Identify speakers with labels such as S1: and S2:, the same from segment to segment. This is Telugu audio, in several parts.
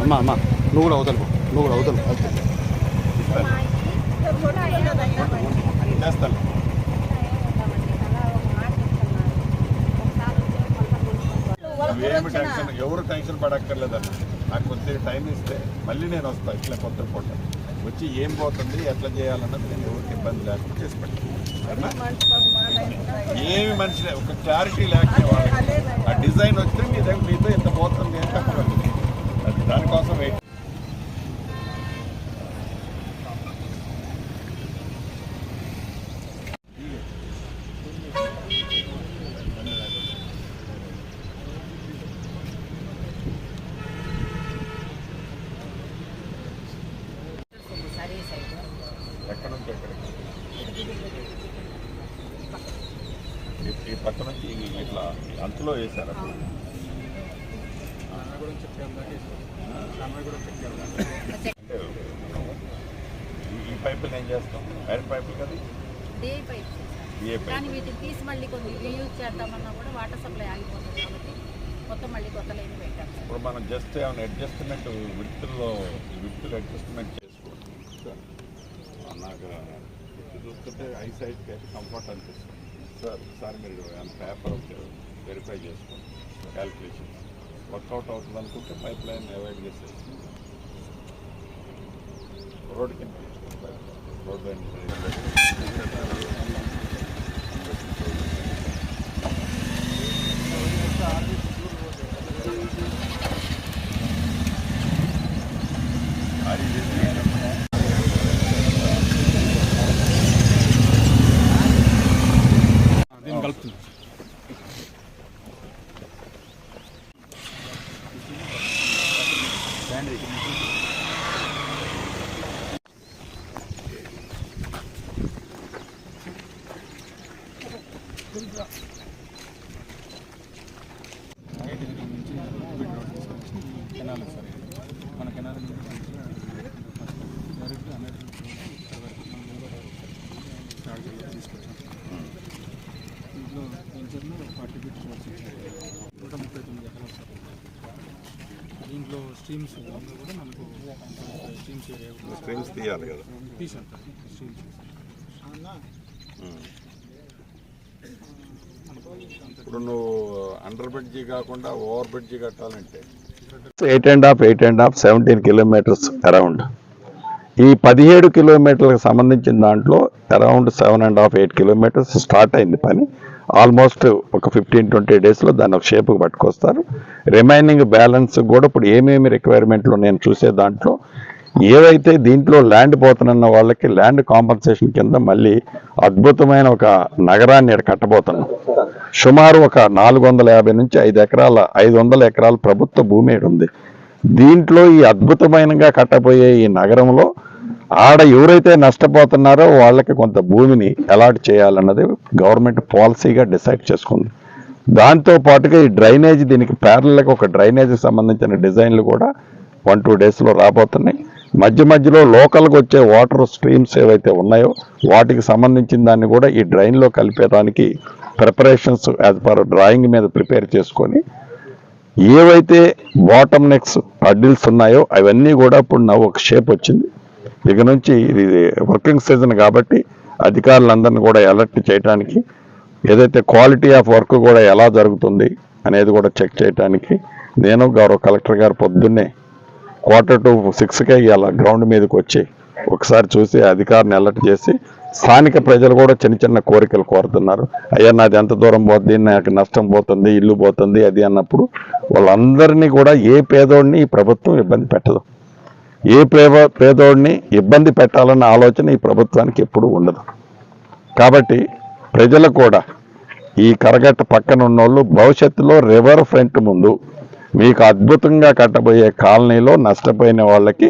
S1: అమ్మా అమ్మా నువ్వు కూడా అవతలు పో. నువ్వు కూడా అవతలు.
S2: చేస్తాను. ఏమి టెన్షన్ ఎవరు టెన్షన్ పడక్కర్లేదన్న. నాకు కొద్దిగా టైం ఇస్తే మళ్ళీ నేను వస్తాను ఇట్లా కొత్త పూట. వచ్చి ఏం పోతుంది ఎట్లా చేయాలన్నది నేను ఎవరికి ఇబ్బంది లేకుండా చేసి పెడతాను. ఏమి మనిషి ఒక క్లారిటీ లేకపోతే ఆ డిజైన్ వస్తే మీ దగ్గర మీతో ఇంత పోతుంది అని అది దానికోసం వెయిట్. ఎక్కడ నుంచి ఎక్కడికి? ఈ- పక్క నుంచి ఇట్లా అంతలో వేశారు? అప్పుడు అంటే ఈ- ఈ పైపులు ఏం చేస్తాం? ఐరన్ పైపులు కదా?
S3: డే పైప్
S2: ఏ
S3: కానీ
S2: పైపు
S3: వీటిని తీసి మళ్ళీ కొన్ని రీయూజ్ చేద్దామన్నా కూడా వాటర్ సప్లై ఆగిపోతుంది కాబట్టి మొత్తం మళ్ళీ కొత్త లైన్ పెట్టాం. సార్
S2: ఇప్పుడు మనం జస్ట్ ఏమైనా అడ్జస్ట్మెంట్ విడుతుల్లో విడుతులు అడ్జస్ట్మెంట్ చేసుకోండి నాకు చూస్తుంటే ఐ సైడ్కి అయితే కంఫర్ట్ అనిపిస్తుంది. సార్ సార్ మీరు పేపర్ వెరిఫై చేసుకోండి. క్యాల్కులేషన్ వర్కౌట్ అవుతుంది అనుకుంటే పైప్ లైన్ అవాయిడ్ చేసేసి రోడ్ కింద. రోడ్
S1: దీన్ని కెనాల్ సార్. మన కెనాల్ డైరెక్ట్ అనేది స్టార్ట్ తీసుకొచ్చాం దీంట్లో వెంచర్లో ఫార్టీ ఫీట్ ఇచ్చారు నూట ముప్పై తొమ్మిది ఎకరాలు సార్ దీంట్లో స్ట్రీమ్స్ దాంట్లో కూడా మనకు స్ట్రీమ్స్
S2: స్ట్రీమ్స్ తీయాలి కదా
S1: తీసాం సార్ స్ట్రీమ్స్
S2: ఇప్పుడు నువ్వు uh, అండర్ బ్రిడ్జి కాకుండా ఓవర్ బ్రిడ్జి కట్టాలంటే.
S4: Eight and half eight and half seventeen kilometres around ఈ పదిహేడు కిలోమీటర్లకు సంబంధించిన దాంట్లో around seven and half eight kilometres start అయింది పని. ఆల్మోస్ట్ ఒక ఫిఫ్టీన్ ట్వంటీ డేస్లో దాన్ని ఒక షేప్కి పట్టుకొస్తారు. రిమైనింగ్ బ్యాలెన్స్ కూడా ఇప్పుడు ఏమేమి రిక్వైర్మెంట్లు నేను చూసే దాంట్లో ఏవైతే దీంట్లో ల్యాండ్ పోతున్న వాళ్ళకి ల్యాండ్ కాంపన్సేషన్ కింద మళ్ళీ అద్భుతమైన ఒక నగరాన్ని ఇక్కడ కట్టబోతున్నాం. సుమారు ఒక నాలుగు వందల యాభై నుంచి ఐదు ఎకరాల ఐదు వందల ఎకరాల ప్రభుత్వ భూమి ఉంది. దీంట్లో ఈ అద్భుతమైనగా కట్టబోయే ఈ నగరంలో ఆడ ఎవరైతే నష్టపోతున్నారో వాళ్ళకి కొంత భూమిని అలాట్ చేయాలన్నది గవర్నమెంట్ పాలసీగా డిసైడ్ చేసుకుంది. దాంతో పాటుగా ఈ డ్రైనేజ్ దీనికి ప్యారల్గా ఒక డ్రైనేజ్కి సంబంధించిన డిజైన్లు కూడా వన్ టూ డేస్లో రాబోతున్నాయి. మధ్య మధ్యలో లోకల్గా వచ్చే వాటర్ స్ట్రీమ్స్ ఏవైతే ఉన్నాయో వాటికి సంబంధించిన దాన్ని కూడా ఈ డ్రైన్లో కలిపేదానికి ప్రిపరేషన్స్ యాజ్ పర్ డ్రాయింగ్ మీద ప్రిపేర్ చేసుకొని ఏవైతే బాటమ్ నెక్స్ అడ్డిల్స్ ఉన్నాయో అవన్నీ కూడా ఇప్పుడు నవ్వు ఒక షేప్ వచ్చింది. ఇక నుంచి ఇది వర్కింగ్ సీజన్ కాబట్టి అధికారులందరినీ కూడా అలర్ట్ చేయడానికి ఏదైతే క్వాలిటీ ఆఫ్ వర్క్ కూడా ఎలా జరుగుతుంది అనేది కూడా చెక్ చేయడానికి నేను గౌరవ కలెక్టర్ గారు పొద్దున్నే క్వార్టర్ టు సిక్స్కే ఇవాళ గ్రౌండ్ మీదకి వచ్చి ఒకసారి చూసి అధికారిని అలర్ట్ చేసి స్థానిక ప్రజలు కూడా చిన్న చిన్న కోరికలు కోరుతున్నారు. అయ్యా నాది ఎంత దూరం పోతుంది నాకు నష్టం పోతుంది ఇల్లు పోతుంది అది అన్నప్పుడు వాళ్ళందరినీ కూడా ఏ పేదోడిని ఈ ప్రభుత్వం ఇబ్బంది పెట్టదు. ఏ పేద పేదోడిని ఇబ్బంది పెట్టాలన్న ఆలోచన ఈ ప్రభుత్వానికి ఎప్పుడూ ఉండదు. కాబట్టి ప్రజలకు కూడా ఈ కరగట్ట పక్కన ఉన్నోళ్ళు భవిష్యత్తులో రివర్ ఫ్రంట్ ముందు మీకు అద్భుతంగా కట్టబోయే కాలనీలో నష్టపోయిన వాళ్ళకి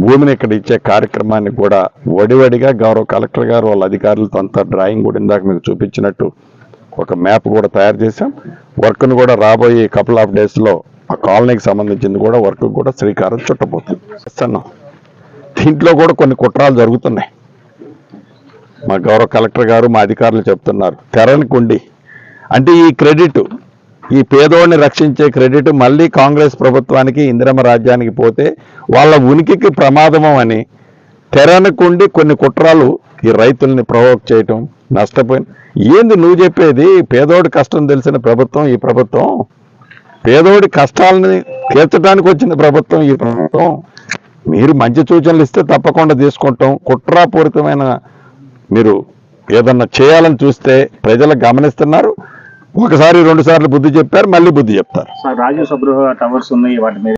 S4: భూమిని ఇక్కడ ఇచ్చే కార్యక్రమాన్ని కూడా వడివడిగా గౌరవ కలెక్టర్ గారు వాళ్ళ అధికారులతో అంతా డ్రాయింగ్ కూడా ఇందాక మీకు చూపించినట్టు ఒక మ్యాప్ కూడా తయారు చేశాం. వర్క్ను కూడా రాబోయే కపుల్ ఆఫ్ డేస్లో ఆ కాలనీకి సంబంధించింది కూడా వర్క్ కూడా శ్రీకారం చుట్టబోతుంది. చేస్తున్నాం దీంట్లో కూడా కొన్ని కుట్రాలు జరుగుతున్నాయి. మా గౌరవ కలెక్టర్ గారు మా అధికారులు చెప్తున్నారు. తెరని కుండి. అంటే ఈ క్రెడిట్ ఈ పేదోడిని రక్షించే క్రెడిట్ మళ్ళీ కాంగ్రెస్ ప్రభుత్వానికి ఇందిరమ రాజ్యానికి పోతే వాళ్ళ ఉనికికి ప్రమాదము అని తెరనకుండి కొన్ని కుట్రాలు ఈ రైతుల్ని ప్రవోక్ చేయటం నష్టపోయిన ఏంది నువ్వు చెప్పేది? పేదోడి కష్టం తెలిసిన ప్రభుత్వం ఈ ప్రభుత్వం. పేదోడి కష్టాలని తీర్చడానికి వచ్చిన ప్రభుత్వం ఈ ప్రభుత్వం. మీరు మంచి సూచనలు ఇస్తే తప్పకుండా తీసుకుంటాం. కుట్రాపూరితమైన మీరు ఏదన్నా చేయాలని చూస్తే ప్రజలు గమనిస్తున్నారు. ఒకసారి రెండు సార్లు బుద్ధి చెప్పారు మళ్ళీ బుద్ధి చెప్తారు.
S5: సార్ రాజీవ్ సబ్రహ టవర్స్ ఉన్నాయి వాటి మీద